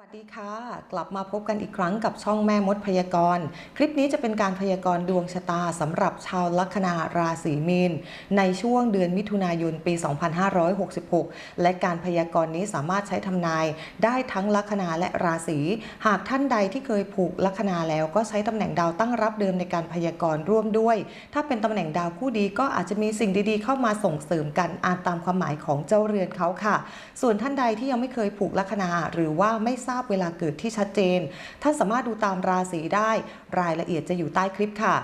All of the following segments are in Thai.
วัสดีค่ะ กลับมาพบกันอีกครั้งกับช่องแม่มดพยากรณ์ คลิปนี้จะเป็นการพยากรณ์ดวงชะตาสำหรับชาวลัคนาราศีมีน ในช่วงเดือนมิถุนายนปี 2566 และการพยากรณ์นี้สามารถใช้ทำนาย ได้ทั้งลัคนาและราศี หากท่านใดที่เคยผูกลัคนาแล้วก็ใช้ตำแหน่งดาวตั้งรับเดิมในการพยากรณ์ร่วมด้วย ถ้าเป็นตำแหน่งดาวคู่ดีก็อาจจะมีสิ่งดีๆ เข้ามาส่งเสริมกันอ่านตามความหมายของเจ้าเรือนเขาค่ะ ส่วนท่านใดที่ยังไม่เคยผูกลัคนาหรือว่าไม่ทราบเวลาเกิดที่ชัดเจน ท่านสามารถดูตามราศีได้ รายละเอียดจะอยู่ใต้คลิปค่ะ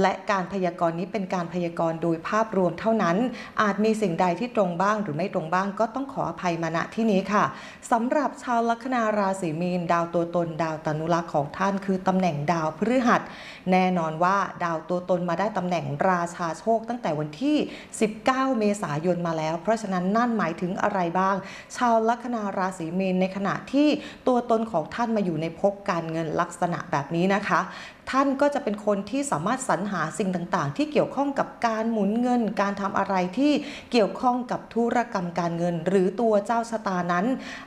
และการพยากรณ์นี้เป็นการพยากรณ์โดยภาพรวมเท่านั้น อาจมีสิ่งใดที่ตรงบ้างหรือไม่ตรงบ้างก็ต้องขออภัยมาณที่นี้ค่ะสำหรับชาวลัคนาราศีมีน ดาวตัวตน ดาวตนุรักษ์ของท่านคือตำแหน่งดาวพฤหัส แน่นอนว่าดาวตัวตนมาได้ตำแหน่งราชาโชคตั้งแต่วันที่ 19 เมษายนมาแล้ว เพราะฉะนั้นนั่นหมายถึงอะไรบ้าง ชาวลัคนาราศีมีนในขณะที่ตัวตนของท่านมาอยู่ในภพการเงินลักษณะแบบนี้นะคะ ท่านก็จะเป็นคนที่สามารถสรรหาสิ่งต่างๆ ที่เกี่ยวข้องกับการหมุนเงิน การทำอะไรที่เกี่ยวข้องกับธุรกรรมการเงิน หรือตัวเจ้าชะตานั้น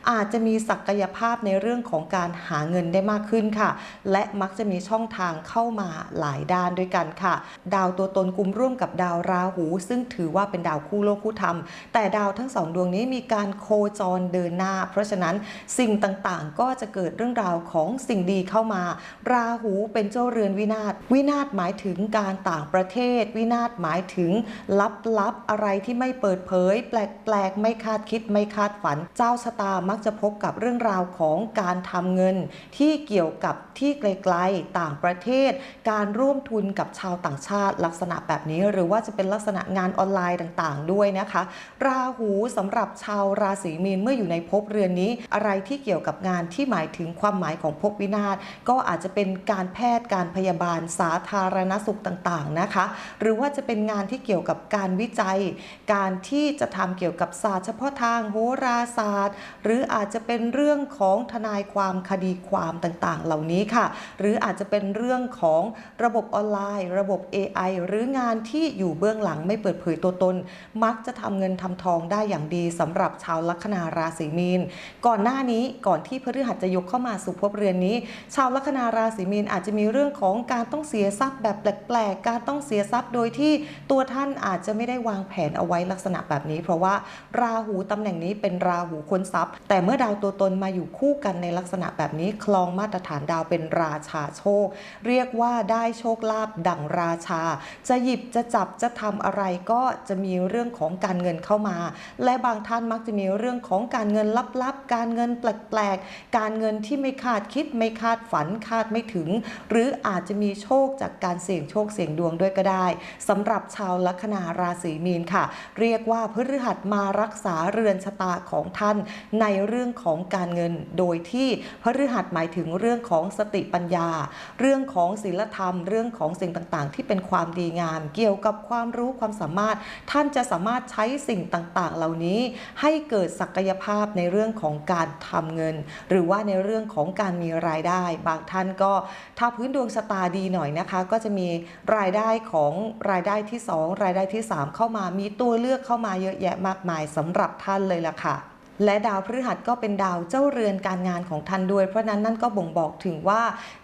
อาจจะมีศักยภาพในเรื่องของการหาเงินได้มากขึ้นค่ะ และมักจะมีช่องทางเข้ามาหลายด้านด้วยกันค่ะ ดาวตัวตนกลุ่มร่วมกับดาวราหู ซึ่งถือว่าเป็นดาวคู่โลกคู่ธรรม แต่ดาวทั้งสองดวงนี้มีการโคจรเดินหน้า เพราะฉะนั้นสิ่งต่างๆ ก็จะเกิดเรื่องราวของสิ่งดีเข้ามา ราหูเป็นเจ้าเรือนวินาศวินาศหมายถึงการต่างประเทศ วินาศหมายถึงลับๆอะไรที่ไม่เปิดเผย แปลกๆไม่คาดคิดไม่คาดฝัน เจ้าชะตามักจะพบกับเรื่องราวของการทำเงิน ที่เกี่ยวกับที่ไกลๆต่างประเทศ การร่วมทุนกับชาวต่างชาติลักษณะแบบนี้ หรือว่าจะเป็นลักษณะงานออนไลน์ต่างๆ ด้วยนะคะ ราหูสำหรับชาวราศีมีนเมื่ออยู่ในภพเรือนนี้ อะไรที่เกี่ยวกับงานที่หมายถึงความหมายของภพวินาศก็อาจจะเป็นการแพทย์การพยาบาลสาธารณสุขต่างๆนะคะ หรือว่าจะเป็นงานที่เกี่ยวกับการวิจัย การที่จะทำเกี่ยวกับศาสตร์เฉพาะทางโหราศาสตร์ หรืออาจจะเป็นเรื่องของทนายความคดีความต่างๆ เหล่านี้ค่ะ หรืออาจจะเป็นเรื่องของระบบออนไลน์ ระบบ AI หรืองานที่อยู่เบื้องหลังไม่เปิดเผยตัวตน มักจะทำเงินทำทองได้อย่างดีสำหรับชาวลัคนาราศีมีน ก่อนหน้านี้ก่อนที่พฤหัสจะยกเข้ามาสู่ภพเรือนนี้ ชาวลัคนาราศีมีนอาจจะมีเรื่อง่องของการต้องเสียทรัพย์แบบแปลกๆ การต้องเสียทรัพย์โดยที่ตัวท่านอาจจะไม่ได้วางแผนเอาไว้ลักษณะแบบนี้ เพราะว่าราหูตำแหน่งนี้เป็นราหูค้นทรัพย์ แต่เมื่อดาวตัวตนมาอยู่คู่กันในลักษณะแบบนี้คลองมาตรฐานดาวเป็นราชาโชค เรียกว่าได้โชคลาภดั่งราชา จะหยิบจะจับจะทำอะไรก็จะมีเรื่องของการเงินเข้ามา และบางท่านมักจะมีเรื่องของการเงินลับๆ การเงินแปลกๆ การเงินที่ไม่คาดคิดไม่คาดฝันคาดไม่ถึง หรืออาจจะมีโชคจากการเสี่ยงโชคเสี่ยงดวงด้วยก็ได้สำหรับชาวลัคนาราศีมีนค่ะ เรียกว่าพฤหัสมารักษาเรือนชะตาของท่านในเรื่องของการเงิน โดยที่พฤหัสหมายถึงเรื่องของสติปัญญา เรื่องของศีลธรรม เรื่องของสิ่งต่างๆ ที่เป็นความดีงาม เกี่ยวกับความรู้ความสามารถ ท่านจะสามารถใช้สิ่งต่างๆ เหล่านี้ ให้เกิดศักยภาพในเรื่องของการทำเงิน หรือว่าในเรื่องของการมีรายได้ บางท่านก็ถ้าพื้นดวงชะตาดีหน่อยนะคะ ก็จะมีรายได้ของรายได้ที่ 2 รายได้ที่ 3 เข้ามามีตัวเลือกเข้ามาเยอะแยะมากมายสำหรับท่านเลยล่ะค่ะ และดาวพฤหัสก็เป็นดาวเจ้าเรือนการงานของท่านด้วย เพราะนั้นนั่นก็บ่งบอกถึงว่า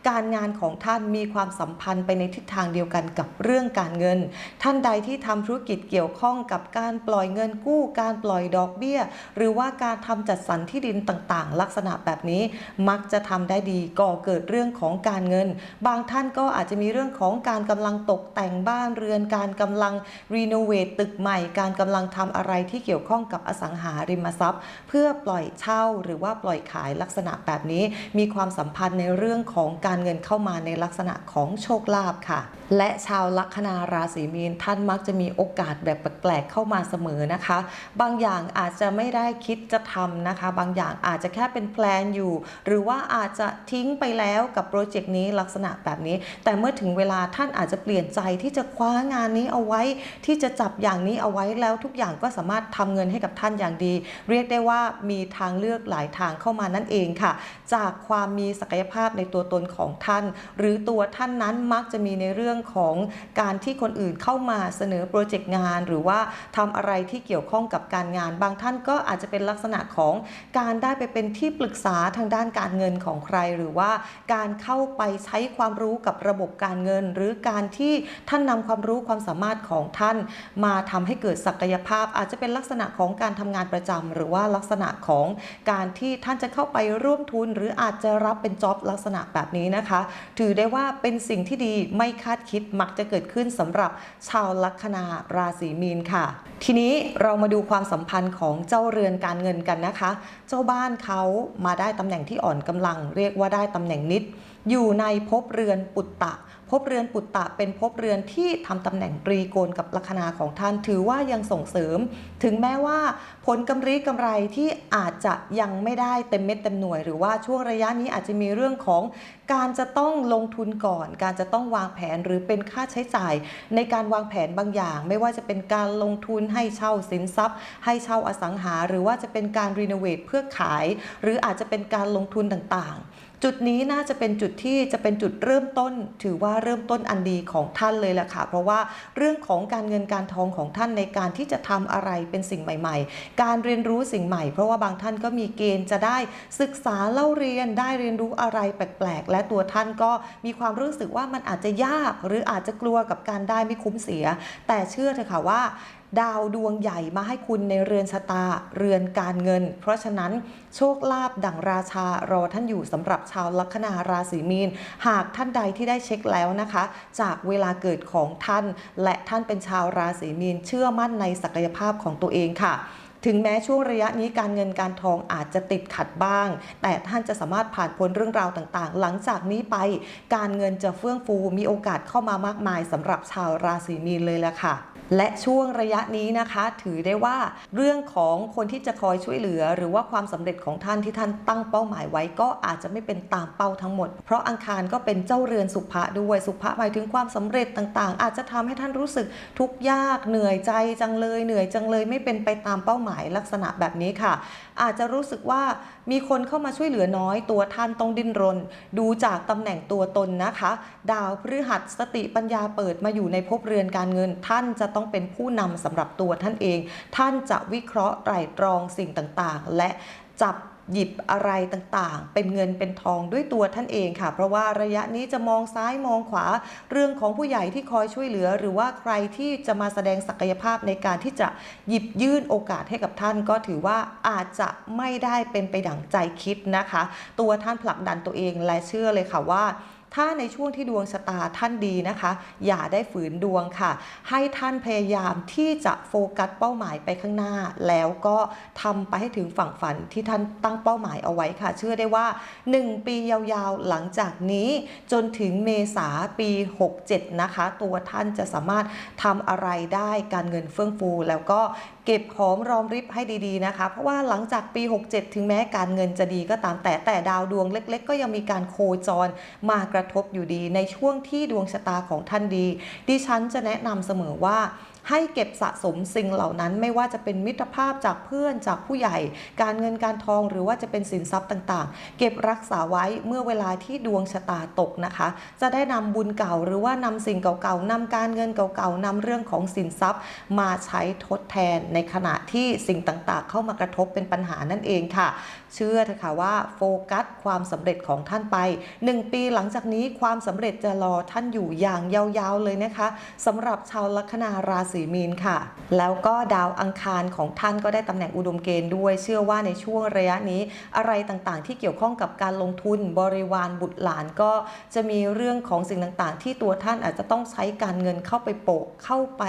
การงานของท่านมีความสัมพันธ์ไปในทิศทางเดียวกันกับเรื่องการเงิน ท่านใดที่ทำธุรกิจเกี่ยวข้องกับการปล่อยเงินกู้ การปล่อยดอกเบี้ย หรือว่าการทำจัดสรรที่ดินต่างๆ ลักษณะแบบนี้มักจะทำได้ดีก่อเกิดเรื่องของการเงิน บางท่านก็อาจจะมีเรื่องของการกำลังตกแต่งบ้านเรือน การกำลังรีโนเวทตึกใหม่ การกำลังทำอะไรที่เกี่ยวข้องกับอสังหาริมทรัพย์ พื่อปล่อยเช่าหรือว่าปล่อยขายลักษณะแบบนี้ มีความสัมพันธ์ในเรื่องของการเงินเข้ามาในลักษณะของโชคลาภค่ะ และชาวลัคนาราศีมีนท่านมักจะมีโอกาสแบบแปลกๆเข้ามาเสมอนะคะ บางอย่างอาจจะไม่ได้คิดจะทำนะคะ บางอย่างอาจจะแค่เป็นแพลนอยู่ หรือว่าอาจจะทิ้งไปแล้วกับโปรเจกต์นี้ลักษณะแบบนี้ แต่เมื่อถึงเวลาท่านอาจจะเปลี่ยนใจที่จะคว้างานนี้เอาไว้ ที่จะจับอย่างนี้เอาไว้แล้วทุกอย่างก็สามารถทำเงินให้กับท่านอย่างดี เรียกได้ว่ามีทางเลือกหลายทางเข้ามานั่นเองค่ะ จากความมีศักยภาพในตัวตนของท่าน หรือตัวท่านนั้นมักจะมีในเรื่องของการที่คนอื่นเข้ามาเสนอโปรเจกต์งาน หรือว่าทำอะไรที่เกี่ยวข้องกับการงาน บางท่านก็อาจจะเป็นลักษณะของการได้ไปเป็นที่ปรึกษาทางด้านการเงินของใคร หรือว่าการเข้าไปใช้ความรู้กับระบบการเงิน หรือการที่ท่านนำความรู้ความสามารถของท่าน มาทำให้เกิดศักยภาพ อาจจะเป็นลักษณะของการทำงานประจำหรือว่าลักกษณะของการที่ท่านจะเข้าไปร่วมทุน หรืออาจจะรับเป็นจ็อบลักษณะแบบนี้นะคะ ถือได้ว่าเป็นสิ่งที่ดีไม่คาดคิดมักจะเกิดขึ้นสำหรับชาวลัคนาราศีมีนค่ะ ทีนี้เรามาดูความสัมพันธ์ของเจ้าเรือนการเงินกันนะคะ เจ้าบ้านเขามาได้ตำแหน่งที่อ่อนกำลัง เรียกว่าได้ตำแหน่งนิด อยู่ในภพเรือนปุตตะภพเรือนปุตตะเป็นภพเรือนที่ทำตำแหน่งตรีโกณกับลัคนาของท่านถือว่ายังส่งเสริม ถึงแม้ว่าผลกำไรกำไรที่อาจจะยังไม่ได้เต็มเม็ดเต็มหน่วย หรือว่าช่วงระยะนี้อาจจะมีเรื่องของการจะต้องลงทุนก่อน การจะต้องวางแผนหรือเป็นค่าใช้จ่าย ในการวางแผนบางอย่าง ไม่ว่าจะเป็นการลงทุนให้เช่าสินทรัพย์ ให้เช่าอสังหา หรือว่าจะเป็นการรีโนเวทเพื่อขาย หรืออาจจะเป็นการลงทุนต่างๆ จุดนี้น่าจะเป็นจุดที่จะเป็นจุดเริ่มต้น ถือว่าเริ่มต้นอันดีของท่านเลยแหละค่ะ เพราะว่าเรื่องของการเงินการทองของท่านในการที่จะทำอะไรเป็นสิ่งใหม่ ๆ การเรียนรู้สิ่งใหม่ เพราะว่าบางท่านก็มีเกณฑ์จะได้ศึกษาเล่าเรียนได้เรียนรู้อะไรแปลกๆ และตัวท่านก็มีความรู้สึกว่ามันอาจจะยาก หรืออาจจะกลัวกับการได้ไม่คุ้มเสีย แต่เชื่อเถอะค่ะว่า ดาวดวงใหญ่มาให้คุณในเรือนชะตา เรือนการเงิน เพราะฉะนั้นโชคลาภดั่งราชารอท่านอยู่สำหรับชาวลัคนาราศีมีน หากท่านใดที่ได้เช็คแล้วนะคะ จากเวลาเกิดของท่าน และท่านเป็นชาวราศีมีน เชื่อมั่นในศักยภาพของตัวเองค่ะถึงแม้ช่วงระยะนี้การเงินการทองอาจจะติดขัดบ้าง แต่ท่านจะสามารถผ่านพ้นเรื่องราวต่างๆ หลังจากนี้ไป การเงินจะเฟื่องฟูมีโอกาสเข้ามามากมายสำหรับชาวราศีมีนเลยแหละค่ะ และช่วงระยะนี้นะคะ ถือได้ว่าเรื่องของคนที่จะคอยช่วยเหลือ หรือว่าความสำเร็จของท่านที่ท่านตั้งเป้าหมายไว้ ก็อาจจะไม่เป็นตามเป้าทั้งหมด เพราะอังคารก็เป็นเจ้าเรือนสุภะด้วยสุภะหมายถึงความสำเร็จต่างๆ อาจจะทำให้ท่านรู้สึกทุกข์ยากเหนื่อยใจจังเลยเหนื่อยจังเลยไม่เป็นไปตามเป้าหมายลักษณะแบบนี้ค่ะอาจจะรู้สึกว่ามีคนเข้ามาช่วยเหลือน้อยตัวท่านต้องดิ้นรน ดูจากตำแหน่งตัวตนนะคะ ดาวพฤหัสสติปัญญาเปิดมาอยู่ในภพเรือนการเงิน ท่านจะต้องเป็นผู้นำสำหรับตัวท่านเอง ท่านจะวิเคราะห์ไตร่ตรองสิ่งต่างๆ และจับ หยิบอะไรต่างๆ เป็นเงินเป็นทองด้วยตัวท่านเองค่ะ เพราะว่าระยะนี้จะมองซ้ายมองขวาเรื่องของผู้ใหญ่ที่คอยช่วยเหลือ หรือว่าใครที่จะมาแสดงศักยภาพในการที่จะหยิบยื่นโอกาสให้กับท่าน ก็ถือว่าอาจจะไม่ได้เป็นไปดั่งใจคิดนะคะ ตัวท่านผลักดันตัวเองและเชื่อเลยค่ะว่า ถ้าในช่วงที่ดวงชะตาท่านดีนะคะ อย่าได้ฝืนดวงค่ะ ให้ท่านพยายามที่จะโฟกัสเป้าหมายไปข้างหน้า แล้วก็ทำไปให้ถึงฝั่งฝันที่ท่านตั้งเป้าหมายเอาไว้ค่ะ เชื่อได้ว่า 1 ปียาวๆ หลังจากนี้จนถึงเมษาปี 67 นะคะ ตัวท่านจะสามารถทำอะไรได้การเงินเฟื่องฟู แล้วก็เก็บหอมรอมริบให้ดีๆนะคะ เพราะว่าหลังจากปี 67 ถึงแม้การเงินจะดีก็ตามแต่แต่ดาวดวงเล็ก ๆ ก็ยังมีการโคจรมากระทบอยู่ดีในช่วงที่ดวงชะตาของท่านดี ดิฉันจะแนะนำเสมอว่า ให้เก็บสะสมสิ่งเหล่านั้นไม่ว่าจะเป็นมิตรภาพจากเพื่อนจากผู้ใหญ่ การเงินการทองหรือว่าจะเป็นสินทรัพย์ต่างๆ เก็บรักษาไว้เมื่อเวลาที่ดวงชะตาตกนะคะ จะได้นำบุญเก่าหรือว่านำสิ่งเก่าๆนำการเงินเก่าๆนำเรื่องของสินทรัพย์ มาใช้ทดแทนในขณะที่สิ่งต่างๆ เข้ามากระทบเป็นปัญหานั่นเองค่ะ เชื่อเถอะค่ะว่าโฟกัสความสำเร็จของท่านไป 1 ปีหลังจากนี้ความสำเร็จจะรอท่านอยู่อย่างยาวๆเลยนะคะสำหรับชาวลัคนาราศีมีนค่ะ แล้วก็ดาวอังคารของท่านก็ได้ตำแหน่งอุดมเกณฑ์ด้วย เชื่อว่าในช่วงระยะนี้อะไรต่างๆ ที่เกี่ยวข้องกับการลงทุนบริวารบุตรหลานก็จะมีเรื่องของสิ่งต่างๆ ที่ตัวท่านอาจจะต้องใช้การเงินเข้าไปโปะเข้าไป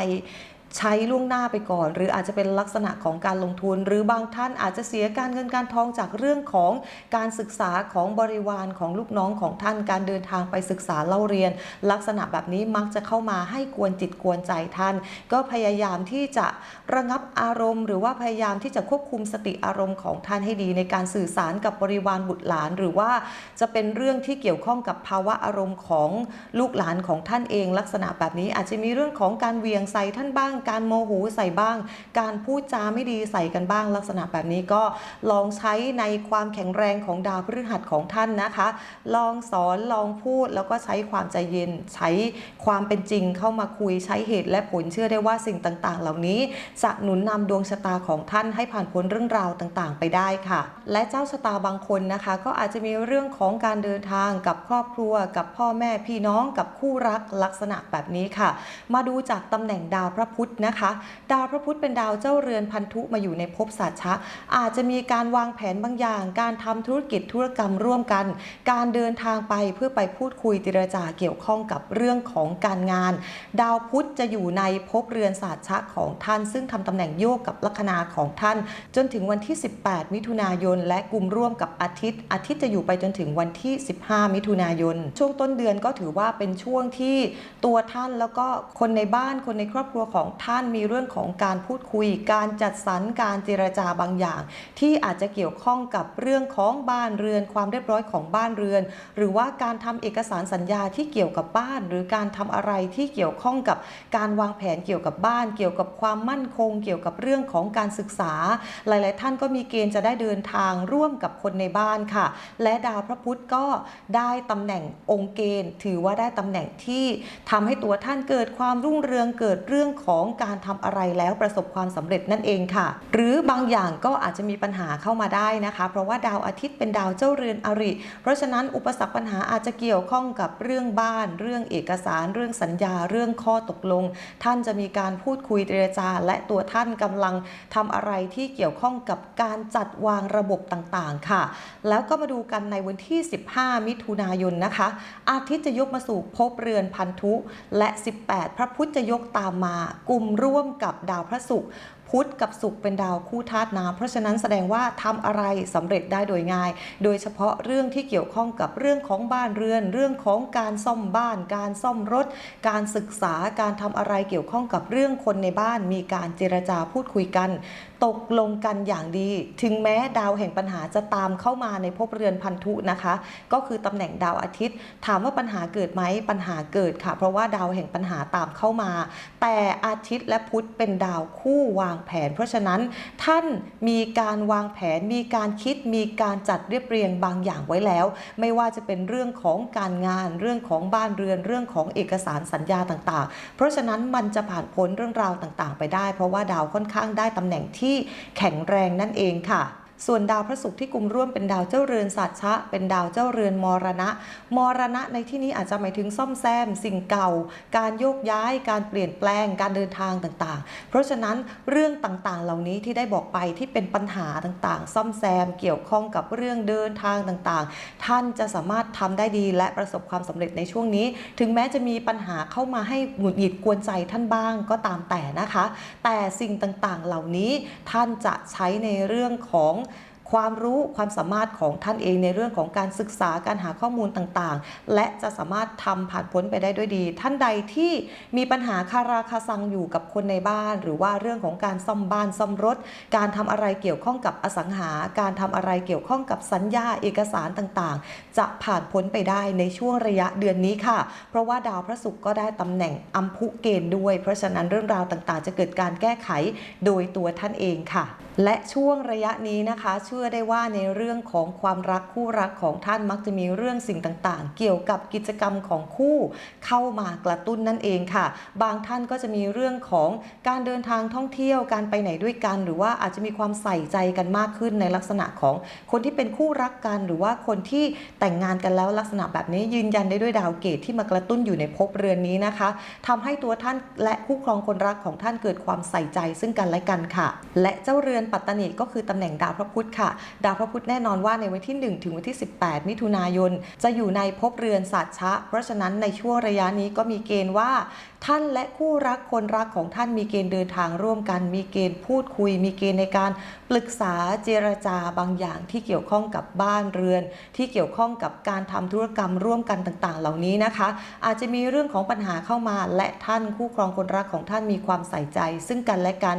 ใช้ล่วงหน้าไปก่อน หรืออาจจะเป็นลักษณะของการลงทุน หรือบางท่านอาจจะเสียการเงินการทองจากเรื่องของการศึกษาของบริวารของลูกน้องของท่านการเดินทางไปศึกษาเล่าเรียน ลักษณะแบบนี้มักจะเข้ามาให้กวนจิตกวนใจท่าน ก็พยายามที่จะระงับอารมณ์ หรือว่าพยายามที่จะควบคุมสติอารมณ์ของท่านให้ดี ในการสื่อสารกับบริวารบุตรหลาน หรือว่าจะเป็นเรื่องที่เกี่ยวข้องกับภาวะอารมณ์ของลูกหลานของท่านเอง ลักษณะแบบนี้อาจจะมีเรื่องของการเวียงใส่ท่านบ้างการโมโหใส่บ้าง การพูดจาไม่ดีใส่กันบ้างลักษณะแบบนี้ก็ลองใช้ในความแข็งแรงของดาวพฤหัสของท่านนะคะ ลองสอนลองพูดแล้วก็ใช้ความใจเย็น ใช้ความเป็นจริงเข้ามาคุยใช้เหตุและผลเชื่อได้ว่าสิ่งต่างๆ เหล่านี้จะหนุนนำดวงชะตาของท่านให้ผ่านพ้นเรื่องราวต่างๆ ไปได้ค่ะ และเจ้าชะตาบางคนนะคะ ก็อาจจะมีเรื่องของการเดินทางกับครอบครัว กับพ่อแม่พี่น้องกับคู่รักลักษณะแบบนี้ค่ะ มาดูจากตำแหน่งดาวพระพุธนะคะ ดาวพระพุธเป็นดาวเจ้าเรือนพันธุมาอยู่ในภพสัชชะ อาจจะมีการวางแผนบางอย่าง การทำธุรกิจธุรกรรมร่วมกัน การเดินทางไปเพื่อไปพูดคุยเจรจาเกี่ยวข้องกับเรื่องของการงาน ดาวพุธจะอยู่ในภพเรือนศาสตร์ชะของท่าน ซึ่งทำตำแหน่งโยกกับลัคนาของท่าน จนถึงวันที่ 18 มิถุนายน และกลุ่มร่วมกับอาทิตย์ อาทิตย์จะอยู่ไปจนถึงวันที่ 15 มิถุนายน ช่วงต้นเดือนก็ถือว่าเป็นช่วงที่ตัวท่านแล้วก็คนในบ้านคนในครอบครัวของท่านมีเรื่องของการพูดคุย การจัดสรรการเจรจาบางอย่าง ที่อาจจะเกี่ยวข้องกับเรื่องของบ้านเรือน ความเรียบร้อยของบ้านเรือน หรือว่าการทำเอกสารสัญญาที่เกี่ยวกับบ้าน หรือการทำอะไรที่เกี่ยวข้องกับการวางแผนเกี่ยวกับบ้าน เกี่ยวกับความมั่นคง เกี่ยวกับเรื่องของการศึกษา หลาย ๆ ท่านก็มีเกณฑ์จะได้เดินทางร่วมกับคนในบ้านค่ะ และดาวพระพุธก็ได้ตำแหน่งองค์เกณฑ์ ถือว่าได้ตำแหน่งที่ทำให้ตัวท่านเกิดความรุ่งเรืองเกิดเรื่องของการทำอะไรแล้วประสบความสำเร็จนั่นเองค่ะ หรือบางอย่างก็อาจจะมีปัญหาเข้ามาได้นะคะ เพราะว่าดาวอาทิตย์เป็นดาวเจ้าเรือนอริ เพราะฉะนั้นอุปสรรคปัญหาอาจจะเกี่ยวข้องกับเรื่องบ้าน เรื่องเอกสาร เรื่องสัญญา เรื่องข้อตกลง ท่านจะมีการพูดคุยเจรจา และตัวท่านกำลังทำอะไรที่เกี่ยวข้องกับการจัดวางระบบต่างๆ ค่ะ แล้วก็มาดูกันในวันที่ 15 มิถุนายนนะคะ อาทิตย์จะยกมาสู่ภพเรือนพันธุ และ 18 พระพุธจะยกตามมากลุ่มร่วมกับดาวพระศุกร์พุธกับศุกร์เป็นดาวคู่ธาตุน้ำเพราะฉะนั้นแสดงว่าทำอะไรสำเร็จได้โดยง่าย โดยเฉพาะเรื่องที่เกี่ยวข้องกับเรื่องของบ้านเรือน เรื่องของการซ่อมบ้าน การซ่อมรถ การศึกษาการทำอะไรเกี่ยวข้องกับเรื่องคนในบ้าน มีการเจรจาพูดคุยกัน ตกลงกันอย่างดี ถึงแม้ดาวแห่งปัญหาจะตามเข้ามาในภพเรือนพันธุนะคะ ก็คือตำแหน่งดาวอาทิตย์ ถามว่าปัญหาเกิดไหมปัญหาเกิดค่ะ เพราะว่าดาวแห่งปัญหาตามเข้ามา แต่อาทิตย์และพุธเป็นดาวคู่วางางแผน เพราะฉะนั้นท่านมีการวางแผน มีการคิด มีการจัดเรียบเรียงบางอย่างไว้แล้ว ไม่ว่าจะเป็นเรื่องของการงาน เรื่องของบ้านเรือน เรื่องของเอกสารสัญญาต่างๆ เพราะฉะนั้นมันจะผ่านพ้นเรื่องราวต่างๆ ไปได้ เพราะว่าดาวค่อนข้างได้ตำแหน่งที่แข็งแรงนั่นเองค่ะ ส่วนดาวพระศุกร์ที่กลุ่มร่วมเป็นดาวเจ้าเรือนสัตชะ เป็นดาวเจ้าเรือนมรณะ มรณะในที่นี้อาจจะหมายถึงซ่อมแซม สิ่งเก่า การโยกย้าย การเปลี่ยนแปลง การเดินทางต่างๆ เพราะฉะนั้นเรื่องต่างๆ เหล่านี้ที่ได้บอกไปที่เป็นปัญหาต่างๆ ซ่อมแซมเกี่ยวข้องกับเรื่องเดินทางต่างๆ ท่านจะสามารถทำได้ดีและประสบความสำเร็จในช่วงนี้ ถึงแม้จะมีปัญหาเข้ามาให้หงุดหงิดกวนใจท่านบ้างก็ตามแต่นะคะ แต่สิ่งต่างๆ เหล่านี้ท่านจะใช้ในเรื่องของ ความรู้ความสามารถของท่านเองในเรื่องของการศึกษาการหาข้อมูลต่างๆ และจะสามารถทำผ่านพ้นไปได้ด้วยดี ท่านใดที่มีปัญหาคาราคาซังอยู่กับคนในบ้าน หรือว่าเรื่องของการซ่อมบ้านซ่อมรถ การทำอะไรเกี่ยวข้องกับอสังหา การทำอะไรเกี่ยวข้องกับสัญญาเอกสารต่างๆ จะผ่านพ้นไปได้ในช่วงระยะเดือนนี้ค่ะ เพราะว่าดาวพระศุกร์ก็ได้ตำแหน่งอัมพุเกณฑ์ด้วย เพราะฉะนั้นเรื่องราวต่างๆ จะเกิดการแก้ไขโดยตัวท่านเองค่ะ และช่วงระยะนี้นะคะ เชื่อได้ว่าในเรื่องของความรักคู่รักของท่านมักจะมีเรื่องสิ่งต่างๆ เกี่ยวกับกิจกรรมของคู่เข้ามากระตุ้นนั่นเองค่ะ บางท่านก็จะมีเรื่องของการเดินทางท่องเที่ยวการไปไหนด้วยกัน หรือว่าอาจจะมีความใส่ใจกันมากขึ้นในลักษณะของคนที่เป็นคู่รักกัน หรือว่าคนที่แต่งงานกันแล้วลักษณะแบบนี้ยืนยันได้ด้วยดาวเกตที่มากระตุ้นอยู่ในภพเรือนนี้นะคะทำให้ตัวท่านและคู่ครองคนรักของท่านเกิดความใส่ใจซึ่งกันและกันค่ะ และเจ้าเรือนปัตตานิก็คือตำแหน่งดาวพระพุธค่ะ ดาวพระพุธแน่นอนว่าในวันที่ 1 ถึงวันที่ 18 มิถุนายน จะอยู่ในภพเรือนสัตชะ เพราะฉะนั้นในช่วงระยะนี้ก็มีเกณฑ์ว่า ท่านและคู่รักคนรักของท่านมีเกณฑ์เดินทางร่วมกัน มีเกณฑ์พูดคุย มีเกณฑ์ในการปรึกษาเจรจาบางอย่างที่เกี่ยวข้องกับบ้านเรือน ที่เกี่ยวข้องกับการทำธุรกรรมร่วมกันต่างๆ เหล่านี้นะคะ อาจจะมีเรื่องของปัญหาเข้ามา และท่านคู่ครองคนรักของท่านมีความใส่ใจ ซึ่งกันและกัน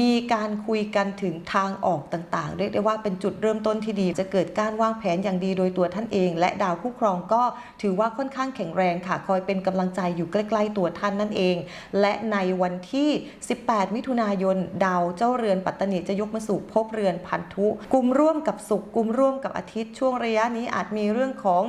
มีการคุยกันถถึงทางออกต่างๆ เรียกได้ว่าเป็นจุดเริ่มต้นที่ดี จะเกิดการวางแผนอย่างดีโดยตัวท่านเอง และดาวคู่ครองก็ถือว่าค่อนข้างแข็งแรงค่ะ คอยเป็นกำลังใจอยู่ใกล้ ๆ ตัวท่านนั่นเอง และในวันที่ 18 มิถุนายน ดาวเจ้าเรือนปัตตานิจะยกมาสู่ภพเรือนพันธุกลุ่มร่วมกับศุกร์กลุ่มร่วมกับอาทิตย์ช่วงระยะนี้อาจมีเรื่องของ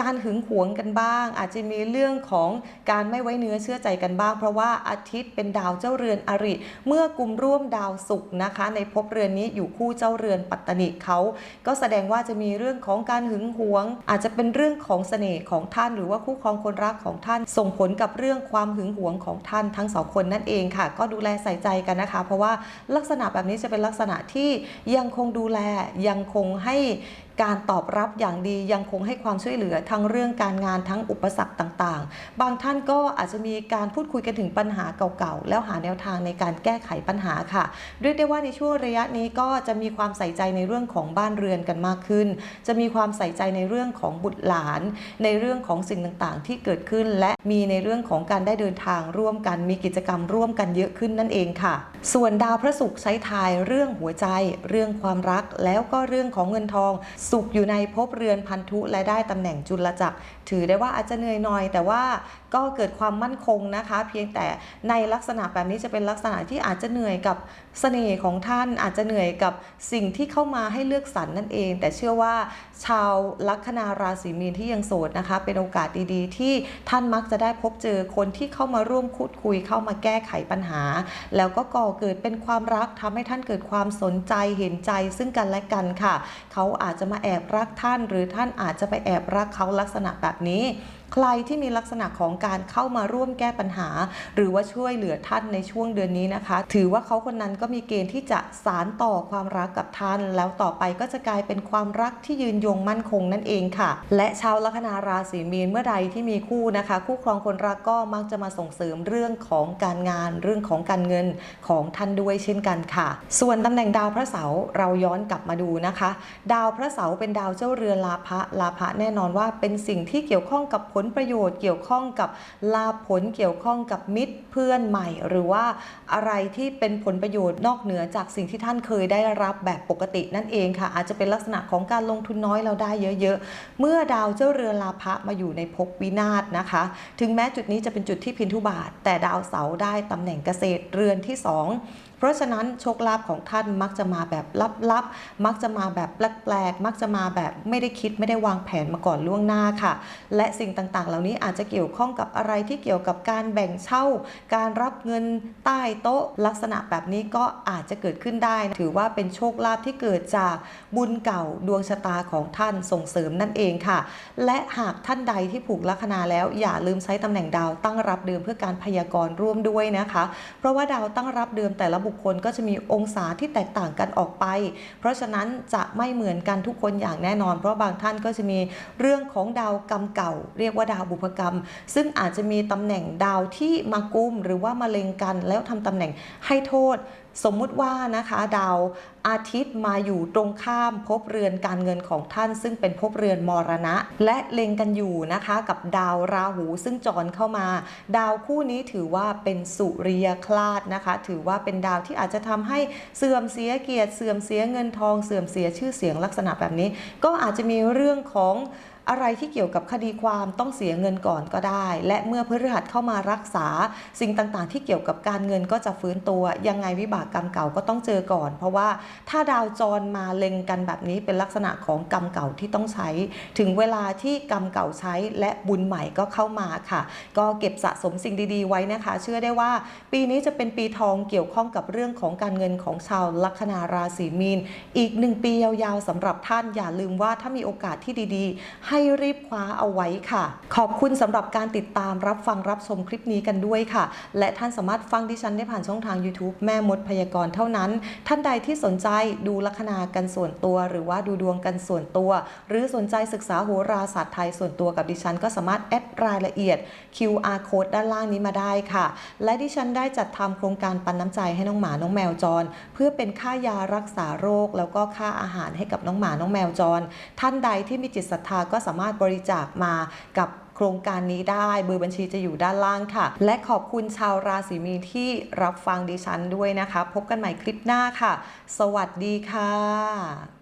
การหึงหวงกันบ้าง อาจจะมีเรื่องของการไม่ไว้เนื้อเชื่อใจกันบ้าง เพราะว่าอาทิตย์เป็นดาวเจ้าเรือนอริ เมื่อกลุ่มร่วมดาวศุกร์นะคะ ในภพเรือนนี้อยู่คู่เจ้าเรือนปัตตนิเขาก็แสดงว่าจะมีเรื่องของการหึงหวง อาจจะเป็นเรื่องของเสน่ห์ของท่าน หรือว่าคู่ครองคนรักของท่าน ส่งผลกับเรื่องความหึงหวงของท่านทั้งสองคนนั่นเองค่ะ ก็ดูแลใส่ใจกันนะคะ เพราะว่าลักษณะแบบนี้จะเป็นลักษณะที่ยังคงดูแลยังคงให้ การตอบรับอย่างดียังคงให้ความช่วยเหลือทั้งเรื่องการงานทั้งอุปสรรคต่างๆ บางท่านก็อาจจะมีการพูดคุยกันถึงปัญหาเก่าๆ แล้วหาแนวทางในการแก้ไขปัญหาค่ะ เรียกได้ว่าในช่วงระยะนี้ก็จะมีความใส่ใจในเรื่องของบ้านเรือนกันมากขึ้น จะมีความใส่ใจในเรื่องของบุตรหลาน ในเรื่องของสิ่งต่างๆ ที่เกิดขึ้น และมีในเรื่องของการได้เดินทางร่วมกัน มีกิจกรรมร่วมกันเยอะขึ้นนั่นเองค่ะ ส่วนดาวพระศุกร์ใช้ทายเรื่องหัวใจ เรื่องความรักแล้วก็เรื่องของเงินทองสุขอยู่ในภพเรือนพันธุและได้ตำแหน่งจุลจักร ถือได้ว่าอาจจะเหนื่อยหน่อย แต่ว่าก็เกิดความมั่นคงนะคะ เพียงแต่ในลักษณะแบบนี้จะเป็นลักษณะที่อาจจะเหนื่อยกับเสน่ห์ของท่าน อาจจะเหนื่อยกับสิ่งที่เข้ามาให้เลือกสรรนั่นเอง แต่เชื่อว่าชาวลัคนาราศีมีนที่ยังโสดนะคะ เป็นโอกาสดีๆ ที่ท่านมักจะได้พบเจอคนที่เข้ามาร่วมพูดคุยเข้ามาแก้ไขปัญหา แล้วก็ก่อเกิดเป็นความรักทำให้ท่านเกิดความสนใจเห็นใจซึ่งกันและกันค่ะ เขาอาจจะมาแอบรักท่าน หรือท่านอาจจะไปแอบรักเขาลักษณะแบบนี้ ใครที่มีลักษณะของการเข้ามาร่วมแก้ปัญหา หรือว่าช่วยเหลือท่านในช่วงเดือนนี้นะคะ ถือว่าเขาคนนั้นก็มีเกณฑ์ที่จะสารต่อความรักกับท่าน แล้วต่อไปก็จะกลายเป็นความรักที่ยืนยงมั่นคงนั่นเองค่ะ และชาวลัคนาราศีมีนเมื่อใดที่มีคู่นะคะ คู่ครองคนรักก็มักจะมาส่งเสริมเรื่องของการงาน เรื่องของการเงินของท่านด้วยเช่นกันค่ะ ส่วนตำแหน่งดาวพระเสาร์เราย้อนกลับมาดูนะคะ ดาวพระเสาร์เป็นดาวเจ้าเรือนลาภะลาภะแน่นอนว่าเป็นสิ่งที่เกี่ยวข้องกับผลลประโยชน์เกี่ยวข้องกับลาผลเกี่ยวข้องกับมิตรเพื่อนใหม่ หรือว่าอะไรที่เป็นผลประโยชน์นอกเหนือจากสิ่งที่ท่านเคยได้รับแบบปกตินั่นเองค่ะ อาจจะเป็นลักษณะของการลงทุนน้อยเราได้เยอะ ๆ เมื่อดาวเจ้าเรือลาภะมาอยู่ในภพวินาศนะคะ ถึงแม้จุดนี้จะเป็นจุดที่พินทุบาท แต่ดาวเสาได้ตำแหน่งเกษตรเรือนที่สองเพราะฉะนั้นโชคลาภของท่านมักจะมาแบบลับๆ มักจะมาแบบแปลกๆ มักจะมาแบบไม่ได้คิดไม่ได้วางแผนมาก่อนล่วงหน้าค่ะ และสิ่งต่างๆ เหล่านี้อาจจะเกี่ยวข้องกับอะไรที่เกี่ยวกับการแบ่งเช่า การรับเงินใต้โต๊ะ ลักษณะแบบนี้ก็อาจจะเกิดขึ้นได้ ถือว่าเป็นโชคลาภที่เกิดจากบุญเก่าดวงชะตาของท่านส่งเสริมนั่นเองค่ะ และหากท่านใดที่ผูกลัคนาแล้วอย่าลืมใช้ตำแหน่งดาวตั้งรับเดิมเพื่อการพยากรณ์ร่วมด้วยนะคะ เพราะว่าดาวตั้งรับเดิมแต่ละบุคคลก็จะมีองศาที่แตกต่างกันออกไป เพราะฉะนั้นจะไม่เหมือนกันทุกคนอย่างแน่นอน เพราะบางท่านก็จะมีเรื่องของดาวกรรมเก่า เรียกว่าดาวบุพกรรม ซึ่งอาจจะมีตำแหน่งดาวที่มากุมหรือว่ามาเล็งกันแล้วทำตำแหน่งให้โทษ สมมุติว่านะคะดาวอาทิตย์มาอยู่ตรงข้ามภพเรือนการเงินของท่าน ซึ่งเป็นภพเรือนมรณะ และเล็งกันอยู่นะคะกับดาวราหูซึ่งจรเข้ามา ดาวคู่นี้ถือว่าเป็นสุริยคลาดนะคะ ถือว่าเป็นดาวที่อาจจะทำให้เสื่อมเสียเกียรติเสื่อมเสียเงินทองเสื่อมเสียชื่อเสียงลักษณะแบบนี้ ก็อาจจะมีเรื่องของ อะไรที่เกี่ยวกับคดีความต้องเสียเงินก่อนก็ได้ และเมื่อพฤหัสเข้ามารักษา สิ่งต่างๆ ที่เกี่ยวกับการเงินก็จะฟื้นตัวยังไงวิบากกรรมเก่าก็ต้องเจอก่อน เพราะว่าถ้าดาวจรมาเล็งกันแบบนี้เป็นลักษณะของกรรมเก่าที่ต้องใช้ ถึงเวลาที่กรรมเก่าใช้และบุญใหม่ก็เข้ามาค่ะ ก็เก็บสะสมสิ่งดีๆ ไว้นะคะ เชื่อได้ว่า ปีนี้จะเป็นปีทองเกี่ยวข้องกับเรื่องของการเงินของชาวลัคนาราศีมีน อีกหนึ่งปียาวๆสำหรับท่านอย่าลืมว่าถ้ามีโอกาสที่ดีๆให้รีบคว้าเอาไว้ค่ะ ขอบคุณสำหรับการติดตามรับฟังรับชมคลิปนี้กันด้วยค่ะ และท่านสามารถฟังดิฉันได้ผ่านช่องทาง YouTube แม่มดพยากรณ์เท่านั้น ท่านใดที่สนใจดูลัคนากันส่วนตัว หรือว่าดูดวงกันส่วนตัว หรือสนใจศึกษาโหราศาสตร์ไทยส่วนตัวกับดิฉัน ก็สามารถแอดรายละเอียด QR code ด้านล่างนี้มาได้ค่ะ และดิฉันได้จัดทำโครงการปันน้ำใจให้น้องหมาน้องแมวจร เพื่อเป็นค่ายารักษาโรค แล้วก็ค่าอาหารให้กับน้องหมาน้องแมวจร ท่านใดที่มีจิตศรัทธาก็สามารถบริจาคมากับโครงการนี้ได้เบอร์บัญชีจะอยู่ด้านล่างค่ะ และขอบคุณชาวราศีมีนที่รับฟังดิฉันด้วยนะคะ พบกันใหม่คลิปหน้าค่ะ สวัสดีค่ะ